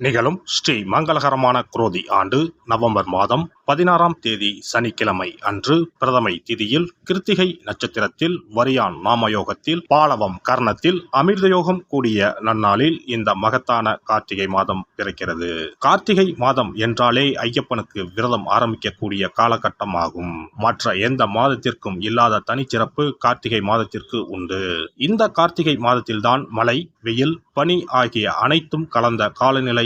நிகழும் ஸ்ரீ மங்களகரமான குரோதி ஆண்டு நவம்பர் மாதம் பதினாறாம் தேதி சனிக்கிழமை அன்று பிரதமை திதியில் கிருத்திகை நட்சத்திரத்தில் வரியான் நாமயோகத்தில் பாலவம் கர்ணத்தில் அமிர்தயோகம் கூடிய நன்னாளில் இந்த மகத்தான கார்த்திகை மாதம் பிறக்கிறது. கார்த்திகை மாதம் என்றாலே ஐயப்பனுக்கு விரதம் ஆரம்பிக்கக்கூடிய காலகட்டம் ஆகும் மற்ற எந்த மாதத்திற்கும் இல்லாத தனிச்சிறப்பு கார்த்திகை மாதத்திற்கு உண்டு. இந்த கார்த்திகை மாதத்தில்தான் மழை வெயில் பனி ஆகிய அனைத்தும் கலந்த காலநிலை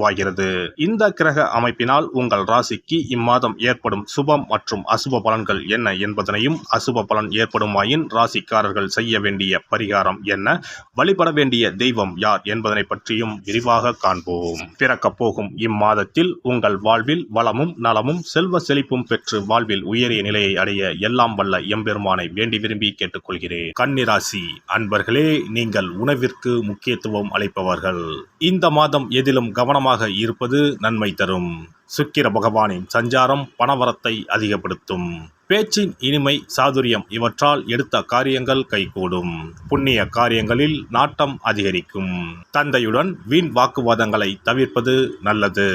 உருவாகிறது. இந்த கிரக அமைப்பினால் உங்கள் ராசிக்கு இம்மாதம் ஏற்படும் சுபம் மற்றும் அசுப பலன்கள் என்ன என்பதனையும் அசுப பலன் ஏற்படுமாயின் ராசிக்காரர்கள் செய்ய வேண்டிய பரிகாரம் என்ன? வழிபட வேண்டிய தெய்வம் யார் என்பதனை பற்றியும் விரிவாக காண்போம். பிறக்கப் போகும் இம்மாதத்தில் உங்கள் வாழ்வில் வளமும் நலமும் செல்வ செழிப்பும் பெற்று வாழ்வில் உயரிய நிலையை அடைய எல்லாம் வல்ல எம்பெருமானை வேண்டி விரும்பி கேட்டுக்கொள்கிறேன். கன்னிராசி அன்பர்களே நீங்கள் உணவிற்கு முக்கியத்துவம் அளிப்பவர்கள். இந்த மாதம் எதிலும் கவனமாக இருப்பது நன்மை தரும். சுக்கிர பகவானின் சஞ்சாரம் பணவரத்தை அதிகப்படுத்தும். பேச்சின் இனிமை சாதுரியம் இவற்றால் எடுத்த காரியங்கள் கைகூடும். புண்ணிய காரியங்களில் நாட்டம் அதிகரிக்கும். தந்தையுடன் வீண் வாக்குவாதங்களை தவிர்ப்பது நல்லது.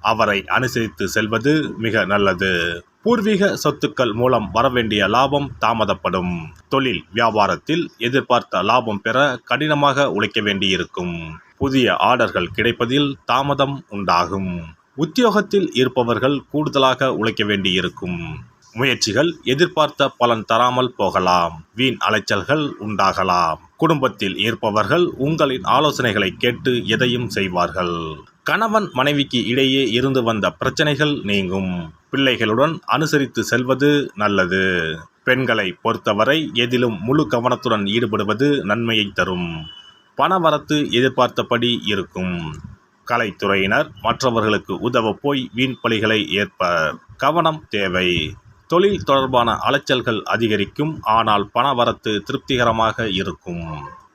அவரை அனுசரித்து செல்வது மிக நல்லது. பூர்வீக சொத்துக்கள் மூலம் வரவேண்டிய லாபம் தாமதப்படும். தொழில் வியாபாரத்தில் எதிர்பார்த்த லாபம் பெற கடினமாக உழைக்க வேண்டியிருக்கும். புதிய ஆர்டர்கள் கிடைப்பதில் தாமதம் உண்டாகும். உத்தியோகத்தில் இருப்பவர்கள் கூடுதலாக உழைக்க வேண்டியிருக்கும். முயற்சிகள் எதிர்பார்த்த பலன் தராமல் போகலாம். வீண் அலைச்சல்கள் உண்டாகலாம். குடும்பத்தில் இருப்பவர்கள் உங்களின் ஆலோசனைகளை கேட்டு எதையும் செய்வார்கள். கணவன் மனைவிக்கு இடையே இருந்து வந்த பிரச்சனைகள் நீங்கும். பிள்ளைகளுடன் அனுசரித்து செல்வது நல்லது. பெண்களை பொறுத்தவரை எதிலும் முழு கவனத்துடன் ஈடுபடுவது நன்மையை தரும். பணவரத்து எதிர்பார்த்தபடி இருக்கும். கலைத்துறையினர் மற்றவர்களுக்கு உதவ போய் வீண் பலிகளை ஏற்பர் கவனம் தேவை. தொழில் தொடர்பான அலைச்சல்கள் அதிகரிக்கும் ஆனால் பணவரத்து திருப்திகரமாக இருக்கும்.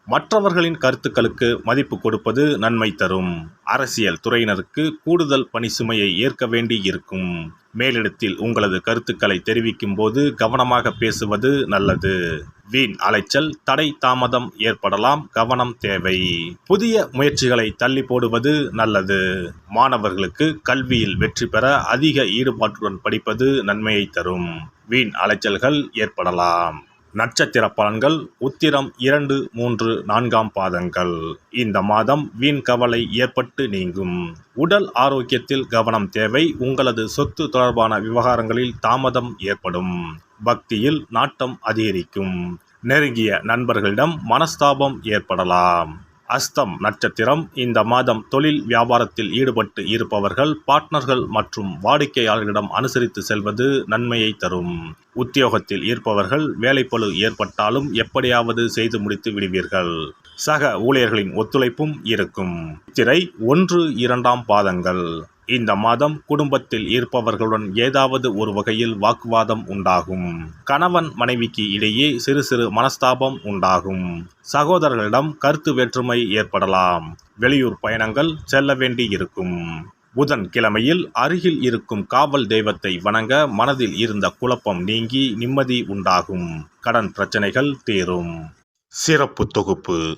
மற்றவர்களின் கருத்துக்களுக்கு மதிப்பு கொடுப்பது நன்மை தரும். அரசியல் துறையினருக்கு கூடுதல் பணி சுமையை ஏற்க வேண்டி இருக்கும் மேலிடத்தில் உங்களது கருத்துக்களை தெரிவிக்கும் போது கவனமாக பேசுவது நல்லது. வீண் அலைச்சல் தடை தாமதம் ஏற்படலாம் கவனம் தேவை. புதிய முயற்சிகளை தள்ளி போடுவது நல்லது. மாணவர்களுக்கு கல்வியில் வெற்றி பெற அதிக ஈடுபாட்டுடன் படிப்பது நன்மையை தரும். வீண் அலைச்சல்கள் ஏற்படலாம். நட்சத்திர பலன்கள் உத்திரம் இரண்டு மூன்று நான்காம் பாதங்கள். இந்த மாதம் வீண் கவலை ஏற்பட்டு நீங்கும். உடல் ஆரோக்கியத்தில் கவனம் தேவை. உங்களது சொத்து தொடர்பான விவகாரங்களில் தாமதம் ஏற்படும். பக்தியில் நாட்டம் அதிகரிக்கும். நெருங்கிய நண்பர்களிடம் மனஸ்தாபம் ஏற்படலாம். அஸ்தம் நட்சத்திரம். இந்த மாதம் தொழில் வியாபாரத்தில் ஈடுபட்டு இருப்பவர்கள் பார்ட்னர்கள் மற்றும் வாடிக்கையாளர்களிடம் அனுசரித்து செல்வது நன்மையை தரும். உத்தியோகத்தில் இருப்பவர்கள் வேலைப்பளு ஏற்பட்டாலும் எப்படியாவது செய்து முடித்து விடுவீர்கள். சக ஊழியர்களின் ஒத்துழைப்பும் இருக்கும். திரை ஒன்று இரண்டாம் பாதங்கள். இந்த மாதம் குடும்பத்தில் இருப்பவர்களுடன் ஏதாவது ஒரு வகையில் வாக்குவாதம் உண்டாகும். கணவன் மனைவிக்கு இடையே சிறு சிறு மனஸ்தாபம் உண்டாகும். சகோதரர்களிடம் கருத்து வேற்றுமை ஏற்படலாம். வெளியூர் பயணங்கள் செல்ல வேண்டி இருக்கும் புதன் கிழமையில் அருகில் இருக்கும் காவல் தெய்வத்தை வணங்க மனதில் இருந்த குழப்பம் நீங்கி நிம்மதி உண்டாகும். கடன் பிரச்சனைகள் தீரும். சிறப்பு தொகுப்பு.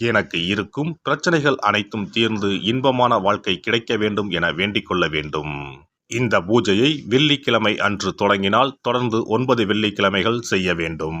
எனக்கு இருக்கும். பிரச்சனைகள் அனைத்தும் தீர்ந்து இன்பமான வாழ்க்கை கிடைக்க வேண்டும் என வேண்டிக்கொள்ள வேண்டும். இந்த பூஜையை வெள்ளிக்கிழமை அன்று தொடங்கினால் தொடர்ந்து ஒன்பது வெள்ளிக்கிழமைகள் செய்ய வேண்டும்.